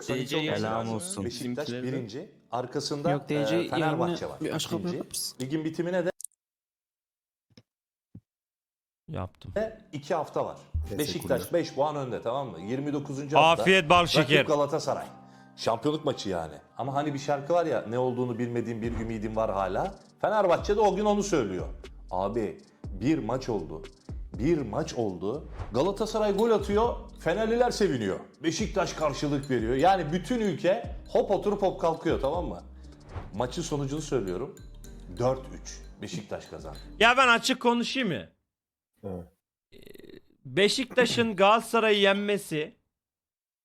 93 DC olması helal lazım. olsun. Beşiktaş Bizimkiler de. birinci. Arkasında Yok, DC e, Fenerbahçe yayını var. bir aşk ikinci. yapar mısın? Ligin bitimine de Yaptım. 2 hafta var. Beşiktaş 5 puan önde tamam mı? 29. hafta. Afiyet bal Rakip şeker. Galatasaray. Şampiyonluk maçı yani. Ama hani bir şarkı var ya ne olduğunu bilmediğim bir ümidim var hala. Fenerbahçe de o gün onu söylüyor. Abi bir maç oldu. Bir maç oldu. Galatasaray gol atıyor. Fenerliler seviniyor. Beşiktaş karşılık veriyor. Yani bütün ülke hop oturup hop kalkıyor tamam mı? Maçın sonucunu söylüyorum. 4-3. Beşiktaş kazandı. Ya ben açık konuşayım mı? Evet. Beşiktaş'ın Galatasaray'ı yenmesi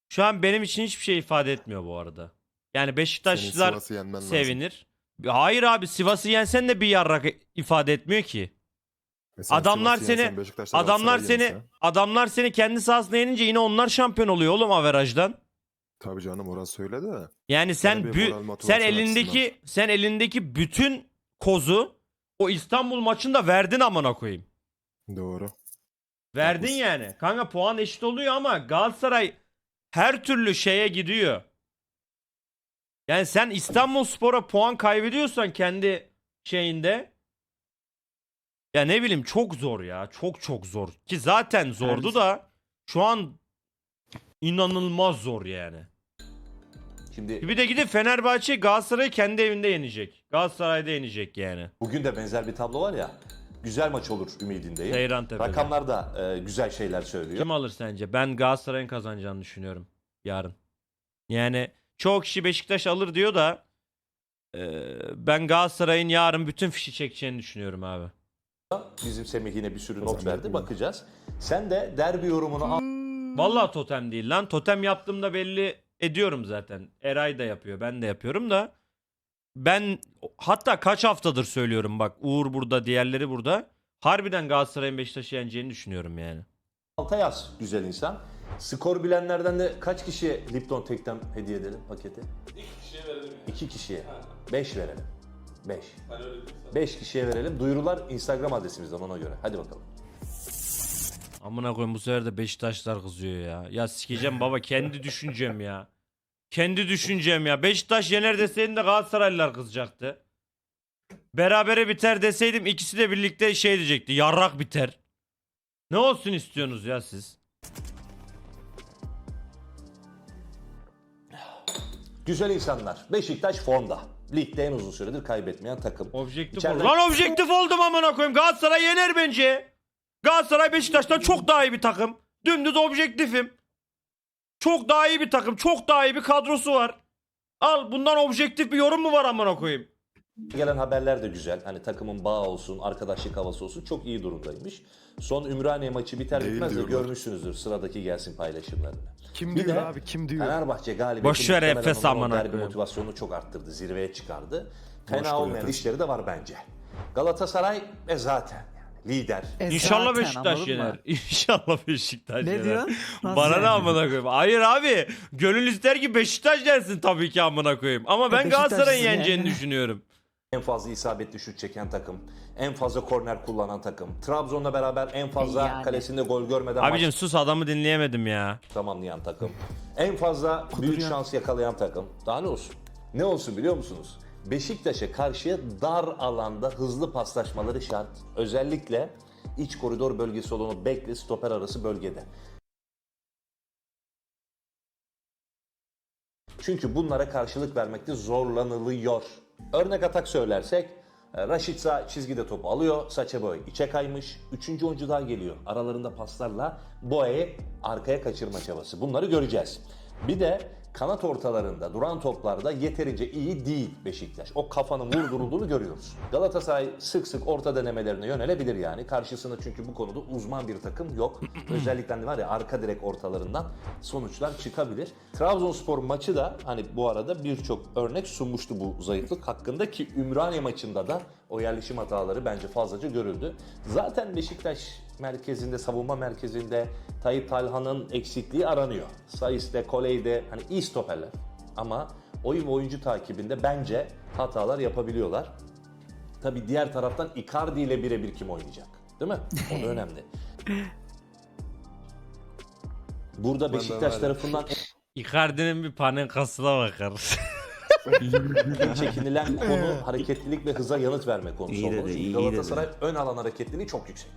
şu an benim için hiçbir şey ifade etmiyor bu arada. Yani Beşiktaşlılar Sivas'ı yenmen lazım. sevinir. Hayır abi Sivas'ı yensen de bir yarrak ifade etmiyor ki. Mesela Adamlar seni adamlar seni yense- adamlar seni kendi sahasında yenince yine onlar şampiyon oluyor oğlum averajdan. Tabii canım orası öyle de. Yani sen Yani bü- sen elindeki sen elindeki bütün kozu o İstanbul maçında verdin amına koyayım. Doğru. Verdin Haklısın. yani. Kanka puan eşit oluyor ama Galatasaray her türlü şeye gidiyor. Yani sen İstanbulspor'a puan kaybediyorsan kendi şeyinde ya ne bileyim çok zor ya. Çok çok zor. Ki zaten zordu Evet. da şu an inanılmaz zor yani. Şimdi Bir de gidip Fenerbahçe Galatasaray'ı kendi evinde yenecek. Galatasaray'da yenecek yani. bugün de benzer bir tablo var ya. Güzel maç olur ümidindeyim. Seyran Tepe'de. Rakamlar da e, güzel şeyler söylüyor. Kim alır sence? Ben Galatasaray'ın kazanacağını düşünüyorum yarın. Yani çoğu kişi Beşiktaş alır diyor da e, ben Galatasaray'ın yarın bütün fişi çekeceğini düşünüyorum abi. Bizim Semih yine bir sürü not verdi. Bakacağız. Sen de derbi yorumunu al. Vallahi totem değil lan. Totem yaptığımda belli ediyorum zaten. Eray da yapıyor. Ben de yapıyorum da. Ben hatta kaç haftadır söylüyorum bak. Uğur burada, diğerleri burada. Harbiden Galatasaray'ın Beşiktaş'ı yeneceğini düşünüyorum yani. alta yaz güzel insan. Skor bilenlerden de kaç kişiye Lipton Tek'ten hediye edelim paketi? İki kişiye verelim. İki kişiye. Beş verelim. Beş. Beş kişiye verelim. Duyurular Instagram adresimizden ona göre. Hadi bakalım. Amına koyayım bu sefer de Beşiktaşlar kızıyor ya. Ya sikeceğim baba kendi düşüncem ya. Kendi düşüncem ya. Beşiktaş yener deseydin de Galatasaraylılar kızacaktı. Berabere biter deseydim ikisi de birlikte şey diyecekti. Yarrak biter. Ne olsun istiyorsunuz ya siz? Güzel insanlar. Beşiktaş formda. Ligde en uzun süredir kaybetmeyen takım. Objektif İçeride- ol. Lan objektif oldum amına koyayım. Galatasaray yener bence. Galatasaray Beşiktaş'tan çok daha iyi bir takım. Dümdüz objektifim. Çok daha iyi bir takım. Çok daha iyi bir kadrosu var. Al bundan objektif bir yorum mu var amına koyayım? Gelen haberler de güzel. Hani takımın bağı olsun, arkadaşlık havası olsun çok iyi durumdaymış. Son Ümraniye maçı biter Değil bitmez de diyorlar. görmüşsünüzdür sıradaki gelsin paylaşımlarını. Kim Bir diyor de abi kim diyor? Fenerbahçe galibiyeti Boş ver muhtemelen Efes onların o amına derbi koyayım. motivasyonunu çok arttırdı, zirveye çıkardı. Fena ver olmayan Efes. işleri de var bence. Galatasaray e zaten yani lider. İnşallah zaten, Beşiktaş anladın yener. İnşallah Beşiktaş Ne yener. diyorsun? Nasıl Bana yani? ne amına koyayım? Hayır abi. Gönül ister ki Beşiktaş gelsin tabii ki amına koyayım. Ama ben Beşiktaş Galatasaray'ın yani. yeneceğini düşünüyorum. En fazla isabetli şut çeken takım, en fazla korner kullanan takım. Trabzon'la beraber en fazla Yani. kalesinde gol görmeden Abicim maç sus adamı dinleyemedim ya. tamamlayan takım. En fazla büyük şans yakalayan takım. Daha ne olsun? Ne olsun biliyor musunuz? Beşiktaş'a karşı dar alanda hızlı paslaşmaları şart. Özellikle iç koridor bölgesi olan o bekle stoper arası bölgede. Çünkü bunlara karşılık vermekte zorlanılıyor. Örnek atak söylersek e, Raşitsa çizgide topu alıyor. Saça Boy içe kaymış. Üçüncü oyuncu daha geliyor. Aralarında paslarla Boya'yı arkaya kaçırma çabası. Bunları göreceğiz. Bir de kanat ortalarında duran toplarda yeterince iyi değil Beşiktaş. O kafanın vurdurulduğunu görüyoruz. Galatasaray sık sık orta denemelerine yönelebilir yani. Karşısında çünkü bu konuda uzman bir takım yok. Özellikle hani var ya arka direk ortalarından sonuçlar çıkabilir. Trabzonspor maçı da hani bu arada birçok örnek sunmuştu bu zayıflık hakkında ki Ümraniye maçında da o yerleşim hataları bence fazlaca görüldü. Zaten Beşiktaş merkezinde, savunma merkezinde Tayyip Talhan'ın eksikliği aranıyor. Sayıs'te, Koley'de hani iyi stoperler. Ama oyun ve oyuncu takibinde bence hatalar yapabiliyorlar. Tabii diğer taraftan Icardi ile birebir kim oynayacak? Değil mi? O da önemli. Burada Beşiktaş tarafından Icardi'nin bir panenkasına bakar. Çekinilen konu hareketlilik ve hıza yanıt verme konusu İyi olmalı. dedi, Çünkü iyi Galatasaray ön alan hareketliliği çok yüksek.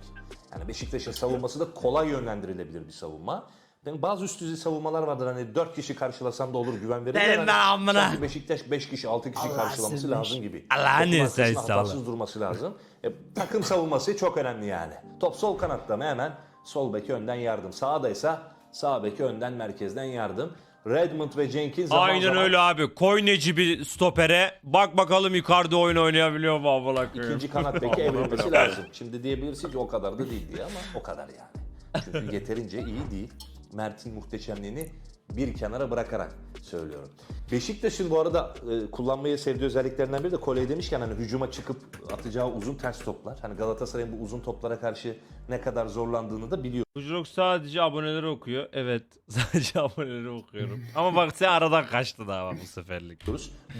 Yani Beşiktaş'ın savunması da kolay yönlendirilebilir bir savunma. Yani bazı üst düzey savunmalar vardır hani 4 kişi karşılasam da olur güven verir. Benim de amına. sanki Beşiktaş 5 kişi 6 kişi karşılaması lazım gibi. Allah'ın izniyle hatasız durması lazım. E, takım savunması çok önemli yani. Top sol kanatta mı hemen sol beki önden yardım. Sağdaysa sağ beki önden merkezden yardım. Redmond ve Jenkins zaman Aynen zaman öyle abi. Koy Necibi stopere. Bak bakalım Icardi oyun oynayabiliyor mu koyayım. İkinci kanat beki evrilmesi lazım. Şimdi diyebilirsin ki o kadar da değil diye ama o kadar yani. Çünkü yeterince iyi değil. Mert'in muhteşemliğini bir kenara bırakarak söylüyorum. Beşiktaş'ın bu arada e, kullanmayı sevdiği özelliklerinden biri de Koley demişken hani hücuma çıkıp atacağı uzun ters toplar. Hani Galatasaray'ın bu uzun toplara karşı ne kadar zorlandığını da biliyor. Kujurok sadece aboneleri okuyor. Evet sadece aboneleri okuyorum. Ama bak sen aradan kaçtı daha bu seferlik.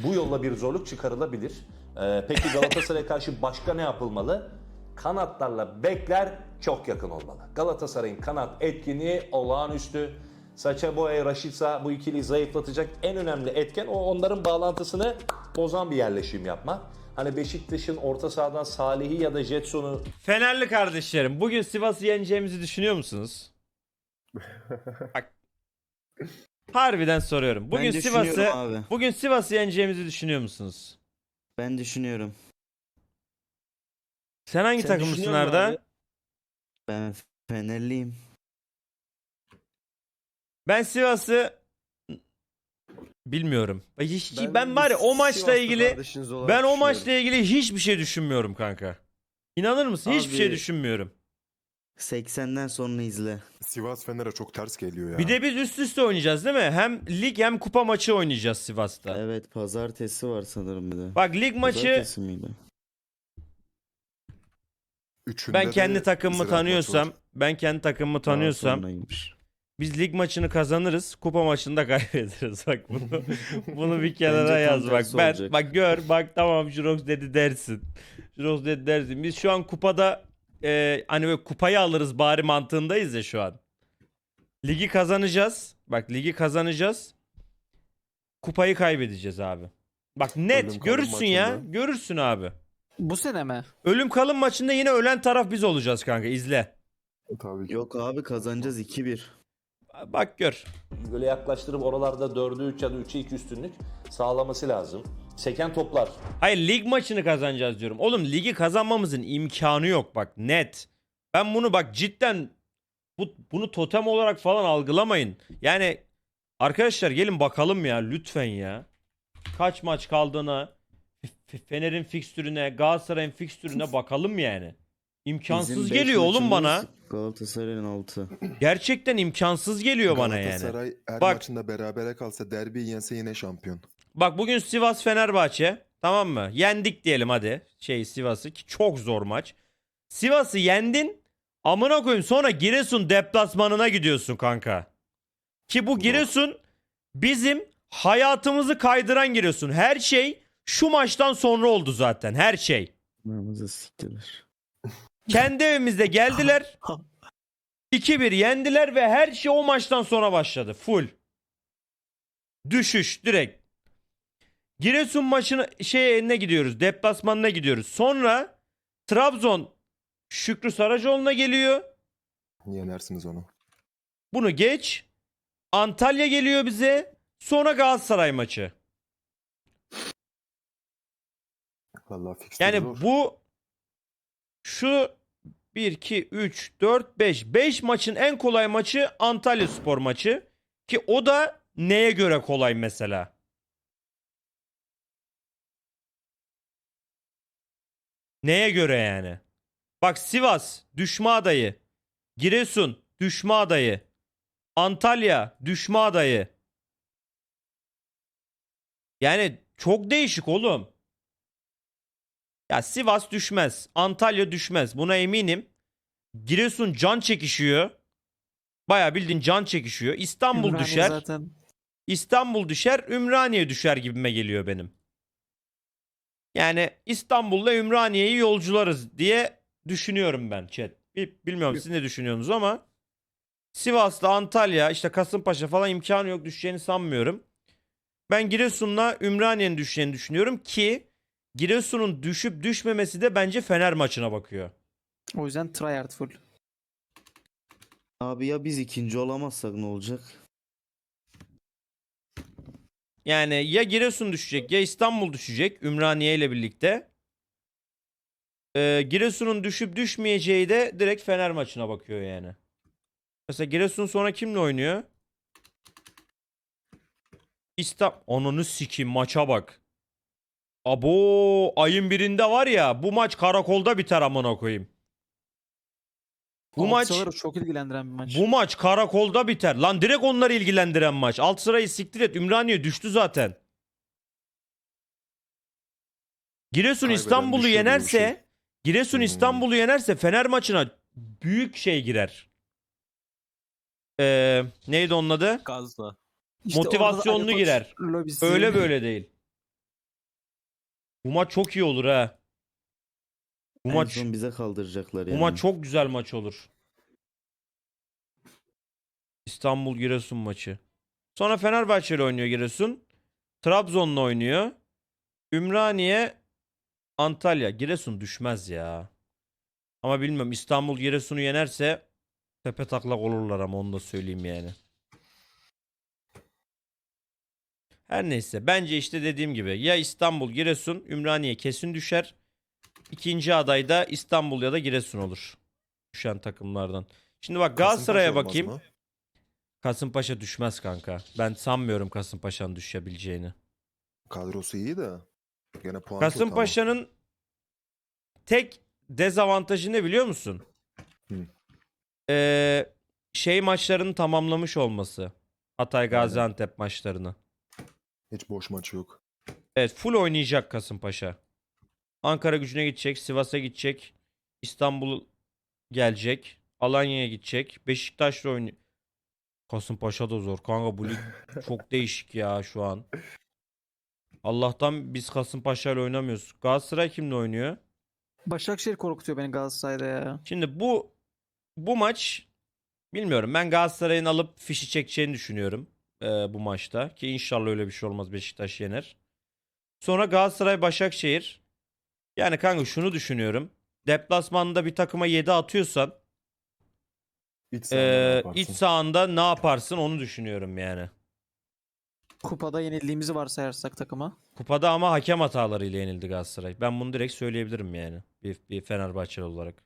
Bu yolla bir zorluk çıkarılabilir. Ee, peki Galatasaray'a karşı başka ne yapılmalı? Kanatlarla bekler çok yakın olmalı. Galatasaray'ın kanat etkinliği olağanüstü. Saça Boya, Raşitsa bu ikiliyi zayıflatacak en önemli etken o onların bağlantısını bozan bir yerleşim yapmak. Hani Beşiktaş'ın orta sahadan Salih'i ya da Jetson'u Fenerli kardeşlerim bugün Sivas'ı yeneceğimizi düşünüyor musunuz? Bak. Harbiden soruyorum. Bugün Ben Sivas'ı bugün Sivas'ı yeneceğimizi düşünüyor musunuz? Ben düşünüyorum. Sen hangi Sen musun Arda? abi? Ben Fenerliyim. Ben Sivas'ı bilmiyorum. Hiç, ben, var ya o maçla ilgili ben o maçla ilgili hiçbir şey düşünmüyorum kanka. İnanır mısın? Hiçbir şey Abi- düşünmüyorum. 80'den sonra izle. Sivas Fener'e çok ters geliyor ya. Bir de biz üst üste oynayacağız değil mi? Hem lig hem kupa maçı oynayacağız Sivas'ta. Evet pazartesi var sanırım bir de. Bak lig maçı Pazartesi miydi? Üçünde ben kendi takımımı tanıyorsam, ben kendi takımımı tanıyorsam. Biz lig maçını kazanırız, kupa maçını da kaybederiz. Bak bunu bunu bir kenara yaz bak. Ben olacak. bak gör bak tamam Jirox dedi dersin. Jirox dedi dersin. Biz şu an kupada e, hani böyle kupayı alırız bari mantığındayız ya şu an. Ligi kazanacağız. Bak ligi kazanacağız. Kupayı kaybedeceğiz abi. Bak net Ölüm görürsün ya. maçında. Görürsün abi. Bu sene mi? Ölüm kalım maçında yine ölen taraf biz olacağız kanka izle. Tabii ki. Yok abi kazanacağız 2-1. Bak gör. böyle yaklaştırıp oralarda 4'ü 3 ya da 3'e 2 üstünlük sağlaması lazım. Seken toplar Hayır lig maçını kazanacağız diyorum. Oğlum ligi kazanmamızın imkanı yok bak net. Ben bunu bak cidden bu, bunu totem olarak falan algılamayın. Yani arkadaşlar gelin bakalım ya lütfen ya. Kaç maç kaldığına, Fener'in fikstürüne, Galatasaray'ın fikstürüne bakalım yani. İmkansız Bizim beş geliyor oğlum bana. Galatasaray'ın 6. Gerçekten imkansız geliyor bana yani. Galatasaray her Bak- maçında berabere kalsa derbi yense yine şampiyon. Bak bugün Sivas Fenerbahçe tamam mı? Yendik diyelim hadi. Şey Sivas'ı ki çok zor maç. Sivas'ı yendin. Amına koyayım sonra Giresun deplasmanına gidiyorsun kanka. Ki bu Giresun bizim hayatımızı kaydıran Giresun. Her şey şu maçtan sonra oldu zaten. Her şey. Namazı siktirir. Kendi evimizde geldiler. 2-1 yendiler ve her şey o maçtan sonra başladı. Full. Düşüş direkt. Giresun maçına şeye ne gidiyoruz? Deplasmanına gidiyoruz. Sonra Trabzon Şükrü Saracoğlu'na geliyor. Yenersiniz onu. Bunu geç. Antalya geliyor bize. Sonra Galatasaray maçı. Vallahi fikstür Yani zor. bu şu 1 2 3 4 5 5 maçın en kolay maçı Antalya Spor maçı ki o da neye göre kolay mesela? Neye göre yani? Bak Sivas düşme adayı. Giresun düşme adayı. Antalya düşme adayı. Yani çok değişik oğlum. Ya Sivas düşmez. Antalya düşmez. Buna eminim. Giresun can çekişiyor. Baya bildiğin can çekişiyor. İstanbul Ümraniye düşer. Zaten İstanbul düşer. Ümraniye düşer gibime geliyor benim. Yani İstanbul'la Ümraniye'yi yolcularız diye düşünüyorum ben chat. Bil- Bilmiyorum siz ne düşünüyorsunuz ama Sivas'la Antalya işte Kasımpaşa falan imkanı yok düşeceğini sanmıyorum. Ben Giresun'la Ümraniye'nin düşeceğini düşünüyorum ki Giresun'un düşüp düşmemesi de bence Fener maçına bakıyor. O yüzden tryhard full. Abi ya biz ikinci olamazsak ne olacak? Yani ya Giresun düşecek ya İstanbul düşecek Ümraniye ile birlikte. Ee, Giresun'un düşüp düşmeyeceği de direkt Fener maçına bakıyor yani. Mesela Giresun sonra kimle oynuyor? İstanbul. Ananı sikeyim maça bak. Abo ayın birinde var ya bu maç karakolda biter amına koyayım. Bu maç çok ilgilendiren bir maç. bu maç karakolda biter. Lan direkt onları ilgilendiren maç. Alt sırayı siktir et. Ümraniye düştü zaten. Giresun Kaybeden İstanbul'u düşüyor gibi bir yenerse şey. Giresun Hmm. İstanbul'u yenerse Fener maçına büyük şey girer. Ee, neydi onun adı? Gazla. İşte orada da motivasyonlu Ali Koç girer. lobisi- Öyle böyle değil. Bu maç çok iyi olur ha. Bu En maç son bize kaldıracaklar bu yani. maç çok güzel maç olur. İstanbul Giresun maçı. Sonra Fenerbahçe ile oynuyor Giresun. Trabzon'la oynuyor. Ümraniye Antalya. Giresun düşmez ya. Ama bilmiyorum İstanbul Giresun'u yenerse tepe taklak olurlar ama onu da söyleyeyim yani. Her neyse bence işte dediğim gibi ya İstanbul Giresun Ümraniye kesin düşer. İkinci aday da İstanbul ya da Giresun olur. Düşen takımlardan. Şimdi bak Galatasaray'a bakayım. mı? Kasımpaşa düşmez kanka. Ben sanmıyorum Kasımpaşa'nın düşebileceğini. Kadrosu iyi de. Gene puan Kasımpaşa'nın tek dezavantajı ne biliyor musun? Hı. Ee, şey maçlarını tamamlamış olması. Hatay Gaziantep maçlarını. Hiç boş maç yok. Evet full oynayacak Kasımpaşa. Ankara gücüne gidecek, Sivas'a gidecek, İstanbul gelecek, Alanya'ya gidecek, Beşiktaş'la oynayacak. Kasımpaşa da zor. Kanka bu lig çok değişik ya şu an. Allah'tan biz Kasımpaşa'yla oynamıyoruz. Galatasaray kimle oynuyor? Başakşehir korkutuyor beni Galatasaray'da ya. Şimdi bu bu maç bilmiyorum. Ben Galatasaray'ın alıp fişi çekeceğini düşünüyorum e, bu maçta. Ki inşallah öyle bir şey olmaz. Beşiktaş yener. Sonra Galatasaray Başakşehir. Yani kanka şunu düşünüyorum. Deplasmanda bir takıma 7 atıyorsan İç e, sahada ne yaparsın? iç sahanda ne yaparsın onu düşünüyorum yani. Kupada yenildiğimizi varsayarsak takıma. Kupada ama hakem hatalarıyla yenildi Galatasaray. Ben bunu direkt söyleyebilirim yani. Bir, bir Fenerbahçeli olarak.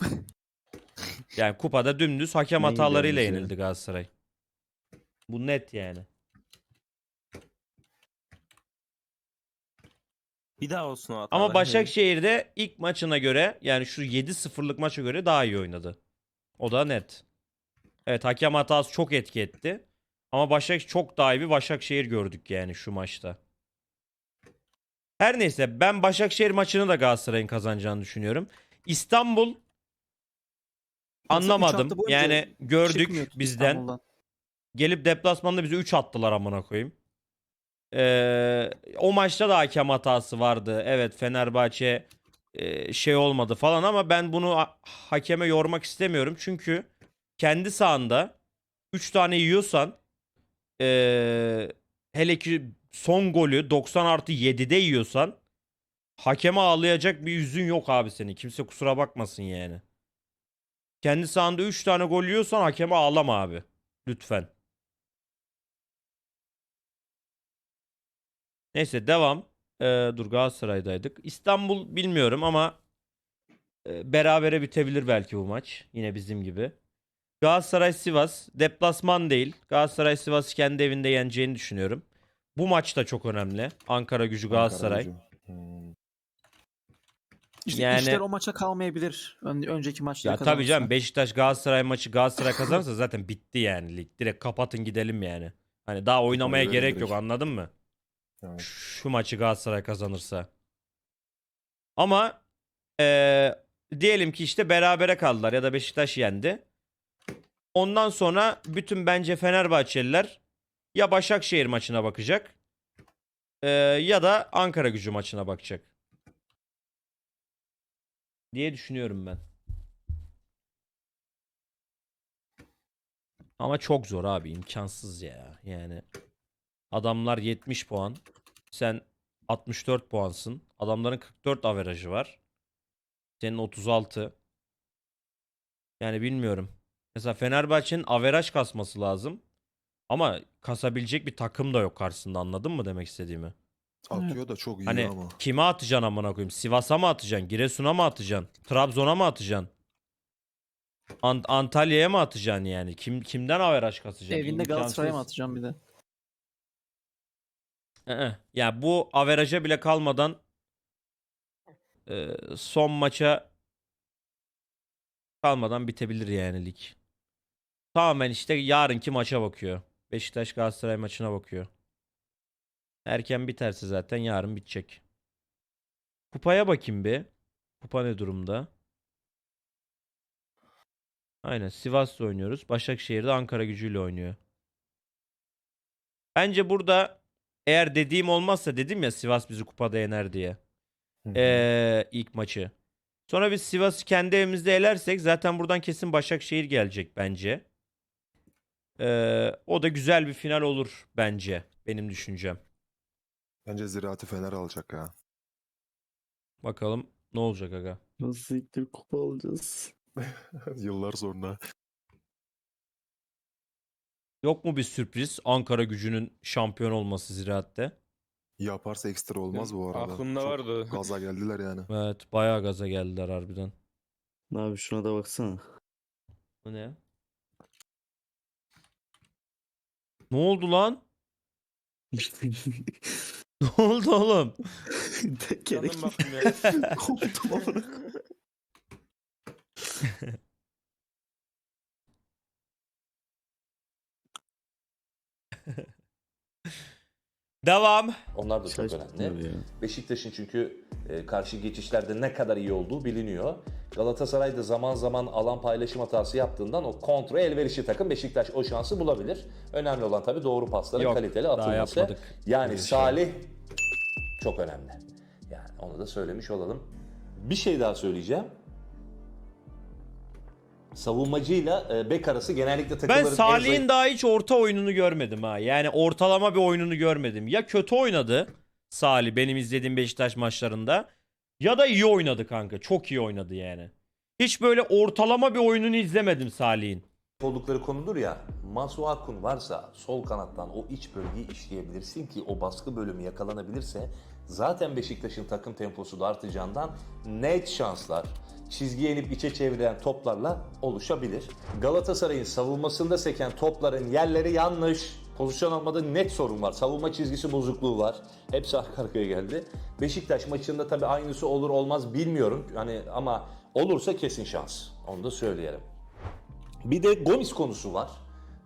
yani kupada dümdüz hakem Ne hatalarıyla yenildi Galatasaray. Bu net yani. Bir daha olsun o hatalar. Ama Başakşehir'de ilk maçına göre yani şu 7-0'lık maça göre daha iyi oynadı. O da net. Evet hakem hatası çok etki etti. Ama Başak çok daha iyi bir Başakşehir gördük yani şu maçta. Her neyse ben Başakşehir maçını da Galatasaray'ın kazanacağını düşünüyorum. İstanbul anlamadım. Yani gördük bizden. İstanbul'dan. Gelip deplasmanda bize 3 attılar amına koyayım. Ee, o maçta da hakem hatası vardı. Evet Fenerbahçe e, şey olmadı falan ama ben bunu ha- hakeme yormak istemiyorum. Çünkü kendi sahanda 3 tane yiyorsan e, hele ki son golü 90 artı 7'de yiyorsan hakeme ağlayacak bir yüzün yok abi senin. Kimse kusura bakmasın yani. Kendi sahanda 3 tane gol yiyorsan hakeme ağlama abi. Lütfen. Neyse devam. Ee, dur Galatasaray'daydık. İstanbul bilmiyorum ama e, berabere bitebilir belki bu maç. Yine bizim gibi. Galatasaray Sivas deplasman değil. Galatasaray Sivas'ı kendi evinde yeneceğini düşünüyorum. Bu maç da çok önemli. Ankara Gücü Ankara Galatasaray. gücü. Hmm. İşte Yani- işler o maça kalmayabilir. Ön- önceki maçta Ya tabii canım Beşiktaş Galatasaray maçı Galatasaray kazanırsa zaten bitti yani lig. Direkt kapatın gidelim yani. Hani daha oynamaya Öyle gerek direkt. yok anladın mı? Şu maçı Galatasaray kazanırsa. Ama eee, diyelim ki işte berabere kaldılar ya da Beşiktaş yendi. Ondan sonra bütün bence Fenerbahçeliler ya Başakşehir maçına bakacak eee, ya da Ankara gücü maçına bakacak. Diye düşünüyorum ben. Ama çok zor abi imkansız ya. Yani adamlar 70 puan. Sen 64 puansın. Adamların 44 averajı var. Senin 36. Yani bilmiyorum. Mesela Fenerbahçe'nin averaj kasması lazım. Ama kasabilecek bir takım da yok karşısında anladın mı demek istediğimi? Atıyor da çok iyi Hani ama. kime atacaksın amına koyayım? Sivas'a mı atacaksın? Giresun'a mı atacaksın? Trabzon'a mı atacaksın? Ant- Antalya'ya mı atacaksın yani? Kim kimden averaj kasacaksın? Evinde Galatasaray'a mı İmkansız. atacağım bir de? Ee, ya bu averaja bile kalmadan e, son maça kalmadan bitebilir yani lig. Tamamen işte yarınki maça bakıyor. Beşiktaş Galatasaray maçına bakıyor. Erken biterse zaten yarın bitecek. Kupaya bakayım bir. Kupa ne durumda? Aynen Sivas'la oynuyoruz. Başakşehir'de Ankara gücüyle oynuyor. Bence burada eğer dediğim olmazsa dedim ya Sivas bizi kupada yener diye. Ee, ilk maçı. Sonra biz Sivas'ı kendi evimizde elersek zaten buradan kesin Başakşehir gelecek bence. Ee, o da güzel bir final olur bence. Benim düşüncem. Bence Ziraat'i Fener alacak ya. Bakalım ne olacak aga. Nasıl ilk kupa alacağız? Yıllar sonra. Yok mu bir sürpriz Ankara gücünün şampiyon olması ziraatte? Yaparsa ekstra olmaz bu arada. Aklımda Çok vardı. Gaza geldiler yani. Evet bayağı gaza geldiler harbiden. Abi şuna da baksana. Bu ne? Ne oldu lan? Ne oldu oğlum? Canım baktım ya. Koptum amına. Devam. Onlar da çok önemli. ya. Beşiktaş'ın çünkü e, karşı geçişlerde ne kadar iyi olduğu biliniyor. Galatasaray da zaman zaman alan paylaşım hatası yaptığından o kontra elverişli takım Beşiktaş o şansı bulabilir. Önemli olan tabii doğru pasların Yok, kaliteli daha atılması. yapmadık. Yani şey. Salih çok önemli. Yani onu da söylemiş olalım. Bir şey daha söyleyeceğim. Savunmacıyla e, bek arası genellikle Ben takımların en Salih'in zayıf- daha hiç orta oyununu görmedim ha. Yani ortalama bir oyununu görmedim. Ya kötü oynadı Salih benim izlediğim Beşiktaş maçlarında ya da iyi oynadı kanka. Çok iyi oynadı yani. Hiç böyle ortalama bir oyununu izlemedim Salih'in. oldukları konudur ya. Masuakun varsa sol kanattan o iç bölgeyi işleyebilirsin ki o baskı bölümü yakalanabilirse zaten Beşiktaş'ın takım temposu da artacağından net şanslar çizgiye inip içe çevrilen toplarla oluşabilir. Galatasaray'ın savunmasında seken topların yerleri yanlış. Pozisyon almada net sorun var. Savunma çizgisi bozukluğu var. Hepsi arka arkaya geldi. Beşiktaş maçında tabii aynısı olur olmaz bilmiyorum. Hani ama olursa kesin şans. Onu da söyleyelim. Bir de Gomis konusu var.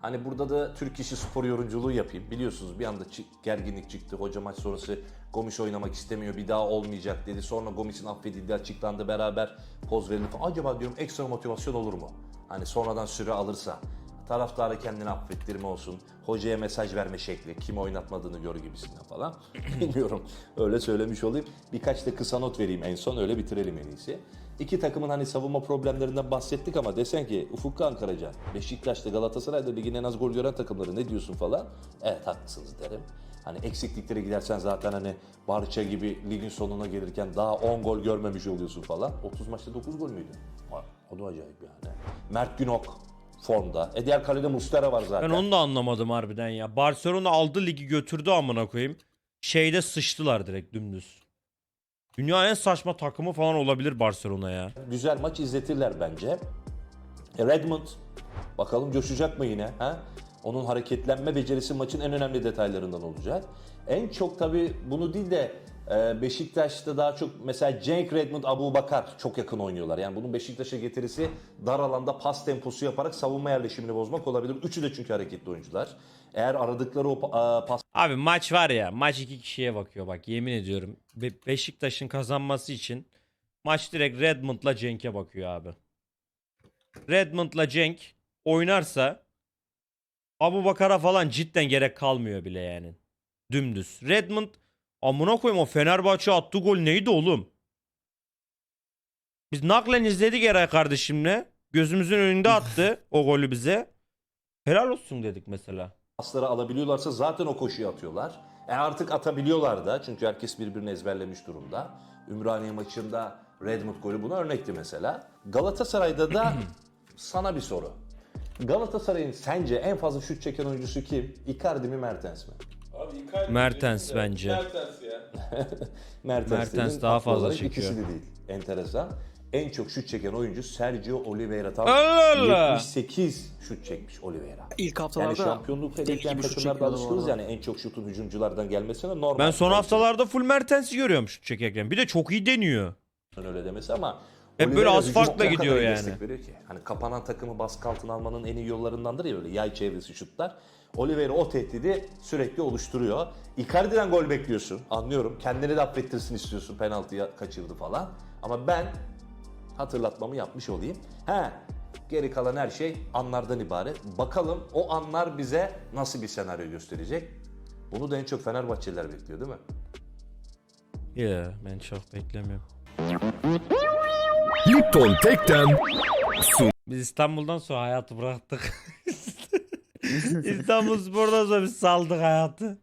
Hani burada da Türk işi spor yorumculuğu yapayım. Biliyorsunuz bir anda gerginlik çıktı. Hoca maç sonrası Gomis oynamak istemiyor. Bir daha olmayacak dedi. Sonra Gomis'in affedildiği açıklandı. Beraber poz verildi. Acaba diyorum ekstra motivasyon olur mu? Hani sonradan süre alırsa. Taraftara kendini affettirme olsun. Hocaya mesaj verme şekli. Kimi oynatmadığını gör gibisinden falan. Bilmiyorum. Öyle söylemiş olayım. Birkaç da kısa not vereyim en son. Öyle bitirelim en iyisi. İki takımın hani savunma problemlerinden bahsettik ama desen ki Ufuk Ankaraca, Beşiktaş'ta Galatasaray'da ligin en az gol gören takımları ne diyorsun falan. Evet haklısınız derim. Hani eksikliklere gidersen zaten hani Barça gibi ligin sonuna gelirken daha 10 gol görmemiş oluyorsun falan. 30 maçta 9 gol müydü? O da acayip yani. Mert Günok formda. E diğer kalede Mustera var zaten. Ben onu da anlamadım harbiden ya. Barcelona aldı ligi götürdü amına koyayım. Şeyde sıçtılar direkt dümdüz. Dünyanın en saçma takımı falan olabilir Barcelona ya. Güzel maç izletirler bence. E, Redmond bakalım coşacak mı yine? Ha? Onun hareketlenme becerisi maçın en önemli detaylarından olacak. En çok tabii bunu değil de Beşiktaş'ta daha çok mesela Cenk Redmond, Abu Bakar çok yakın oynuyorlar. Yani bunun Beşiktaş'a getirisi dar alanda pas temposu yaparak savunma yerleşimini bozmak olabilir. Üçü de çünkü hareketli oyuncular. Eğer aradıkları o e, pas Abi maç var ya maç iki kişiye bakıyor bak yemin ediyorum. Be- Beşiktaş'ın kazanması için maç direkt Redmond'la Cenk'e bakıyor abi. Redmond'la Cenk oynarsa Abu Bakar'a falan cidden gerek kalmıyor bile yani. Dümdüz. Redmond amına koyayım o Fenerbahçe attığı gol neydi oğlum? Biz naklen izledik Eray kardeşimle. Gözümüzün önünde attı o golü bize. Helal olsun dedik mesela. pasları alabiliyorlarsa zaten o koşuyu atıyorlar. E artık atabiliyorlar da çünkü herkes birbirini ezberlemiş durumda. Ümraniye maçında Redmond golü buna örnekti mesela. Galatasaray'da da sana bir soru. Galatasaray'ın sence en fazla şut çeken oyuncusu kim? Icardi mi Mertens mi? Mertens bence. Mertens, Mertens dedin, daha haklı fazla olarak çekiyor. İkisi de değil. Enteresan. En çok şut çeken oyuncu Sergio Oliveira. Tam Allah Allah. 78 şut çekmiş Oliveira. İlk Yani haftalarda şampiyonluk deli hedefleyen gibi şut takımlarda çekiyordu bu alışkınız arada. yani en çok şutun hücumculardan gelmesine normal. Ben son haftalarda full Mertens'i görüyorum şut çekerken. Bir de çok iyi deniyor. öyle demesi ama Hep böyle hücuma o gidiyor yani. veriyor ki. Hani kapanan takımı baskı altına almanın en iyi yollarındandır ya böyle yay çevresi şutlar. Oliveira o tehdidi sürekli oluşturuyor. Icardi'den gol bekliyorsun. Anlıyorum. Kendini de affettirsin istiyorsun. Penaltıya kaçırdı falan. Ama ben hatırlatmamı yapmış olayım. He, geri kalan her şey anlardan ibaret. Bakalım o anlar bize nasıl bir senaryo gösterecek? Bunu da en çok Fenerbahçeliler bekliyor değil mi? Ya ben çok beklemiyorum. Lipton Tek'ten Biz İstanbul'dan sonra hayatı bıraktık. İstanbul Spor'dan sonra biz saldık hayatı.